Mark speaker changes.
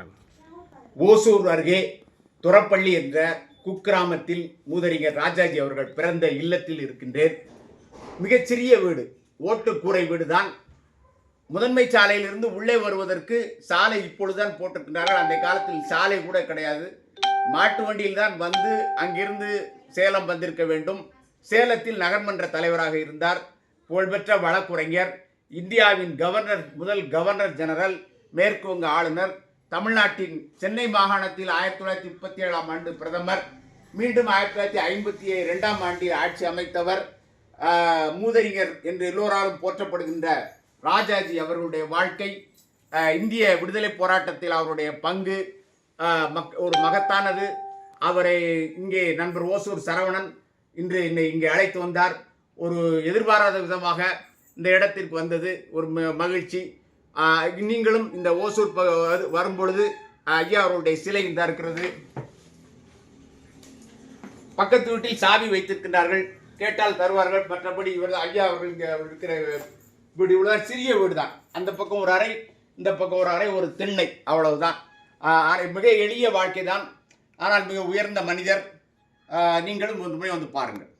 Speaker 1: மாட்டாங்க
Speaker 2: ஓசூர் அருகே துறப்பள்ளி என்ற குக்கிராமத்தில் மூதறிஞர் ராஜாஜி அவர்கள் பிறந்த இல்லத்தில் இருக்கின்றேன். மிகச்சிறிய வீடு ஓட்டுக்கூரை வீடு தான் முதன்மை சாலையிலிருந்து உள்ளே வருவதற்கு சாலை இப்பொழுதுதான் போட்டிருக்கின்றார்கள். அந்த காலத்தில் சாலை கூட கிடையாது. மாட்டு வண்டியில் தான் வந்து அங்கிருந்து சேலம் வந்திருக்க வேண்டும். சேலத்தில் நகர்மன்ற தலைவராக இருந்தார். புகழ்பெற்ற வழக்குரைஞர் இந்தியாவின் கவர்னர் முதல் கவர்னர் ஜெனரல் மேற்கு வங்க ஆளுநர் தமிழ்நாட்டின் சென்னை மாகாணத்தில் ஆயிரத்தி தொள்ளாயிரத்தி முப்பத்தி ஏழாம் ஆண்டு பிரதமர் மீண்டும் ஆயிரத்தி தொள்ளாயிரத்தி ஐம்பத்தி ரெண்டாம் ஆண்டில் ஆட்சி அமைத்தவர் மூதறிஞர் என்று எல்லோராலும் போற்றப்படுகின்ற ராஜாஜி அவர்களுடைய வாழ்க்கை இந்திய விடுதலை போராட்டத்தில் அவருடைய பங்கு மக்- ஒரு மகத்தானது. அவரை இங்கே நண்பர் ஓசூர் சரவணன் இன்று என்னை இங்கே அழைத்து வந்தார். ஒரு எதிர்பாராத விதமாக இந்த இடத்திற்கு வந்தது. ஒரு ம- மகிழ்ச்சி. நீங்களும் இந்த ஓசூர் வரும்பொழுது ஐயா அவருடைய சிலை இந்த இருக்கிறது. பக்கத்து வீட்டில் சாவி வைத்திருக்கின்றார்கள். கேட்டால் தருவார்கள். மற்றபடி இவர் ஐயா அவர்கள் இங்கே இருக்கிற வீடு இவ்வளோ சிறிய வீடு தான் அந்த பக்கம் ஒரு அறை இந்த பக்கம் ஒரு அறை ஒரு திண்ணை. அவ்வளவுதான். மிக எளிய வாழ்க்கை தான் ஆனால் மிக உயர்ந்த மனிதர். நீங்களும் ஒரு முறை வந்து பாருங்கள்.